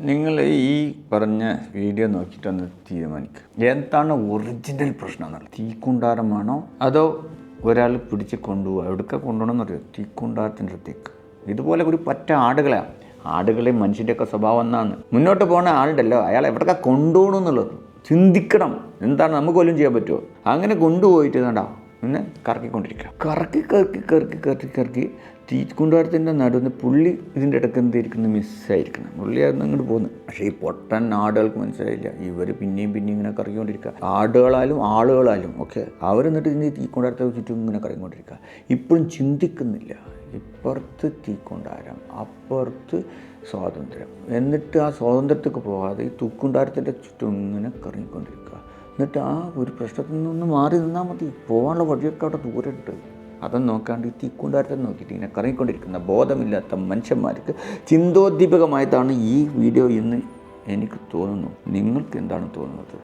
നിങ്ങൾ ഈ പറഞ്ഞ വീഡിയോ നോക്കിയിട്ടൊന്ന് തീരുമാനിക്കുക എന്താണ് ഒറിജിനൽ പ്രശ്നം എന്നുള്ളത് തീക്കുണ്ടാരമാണോ? അതോ ഒരാൾ പിടിച്ച് കൊണ്ടുപോകുക എവിടേക്ക് കൊണ്ടുപോകണമെന്ന് അറിയോ? തീക്കുണ്ടാരത്തിന്റെ അടുത്തേക്ക്. ഇതുപോലെ ഒരു പറ്റ ആടുകളാണ് ആടുകളെ മനുഷ്യന്റെയൊക്കെ സ്വഭാവം എന്നാണ്. മുന്നോട്ട് പോകുന്ന ആളുണ്ടല്ലോ. അയാൾ എവിടേക്കാ കൊണ്ടുപോകണം എന്നുള്ളത് ചിന്തിക്കണം. എന്താണ്? നമുക്ക് പോലും ചെയ്യാൻ പറ്റുമോ? അങ്ങനെ കൊണ്ടുപോയിട്ട് കണ്ടാ പിന്നെ കറക്കിക്കൊണ്ടിരിക്കുക. കറക്കി കറക്കി കറക്കി കറക്കി കറക്കി തീക്കുണ്ടാരത്തിന്റെ നടുന്ന് പുള്ളി ഇതിന്റെ ഇടയ്ക്ക് എന്തിരിക്കുന്നു മിസ്സായിരിക്കണം പുള്ളിയായിരുന്നു അങ്ങോട്ട് പോകുന്നത്. പക്ഷേ ഈ പൊട്ടൻ ആടുകൾക്ക് മനസ്സിലായില്ല. ഇവർ പിന്നെയും പിന്നെയും ഇങ്ങനെ കറങ്ങിക്കൊണ്ടിരിക്കുക ആടുകളാലും ആളുകളാലും ഒക്കെ അവരെന്നിട്ട് ഇതിന്റെ തീക്കുണ്ടാരത്തെ ചുറ്റും ഇങ്ങനെ കറങ്ങിക്കൊണ്ടിരിക്കുക ഇപ്പോഴും ചിന്തിക്കുന്നില്ല. ഇപ്പുറത്ത് തീക്കൊണ്ടാരം അപ്പുറത്ത് സ്വാതന്ത്ര്യം. എന്നിട്ട് ആ സ്വാതന്ത്ര്യത്തേക്ക് പോകാതെ ഈ തൂക്കുണ്ടാരത്തിന്റെ ചുറ്റും ഇങ്ങനെ കറങ്ങിക്കൊണ്ടിരിക്കുക. എന്നിട്ട് ആ ഒരു പ്രശ്നത്തിൽ നിന്ന് മാറി നിന്നാൽ മതി. പോകാനുള്ള വഴിയൊക്കെ അവിടെ ദൂരെ ഉണ്ട് അതൊന്നും നോക്കാണ്ട് ഈ തീക്കുണ്ടാരത്തെ നോക്കിയിട്ട് ഇങ്ങനെ കറങ്ങിക്കൊണ്ടിരിക്കുന്ന ബോധമില്ലാത്ത മനുഷ്യന്മാർക്ക് ചിന്തോദ്ദീപകമായതാണ് ഈ വീഡിയോ എന്ന് എനിക്ക് തോന്നുന്നു. നിങ്ങൾക്ക് എന്താണ് തോന്നുന്നത്?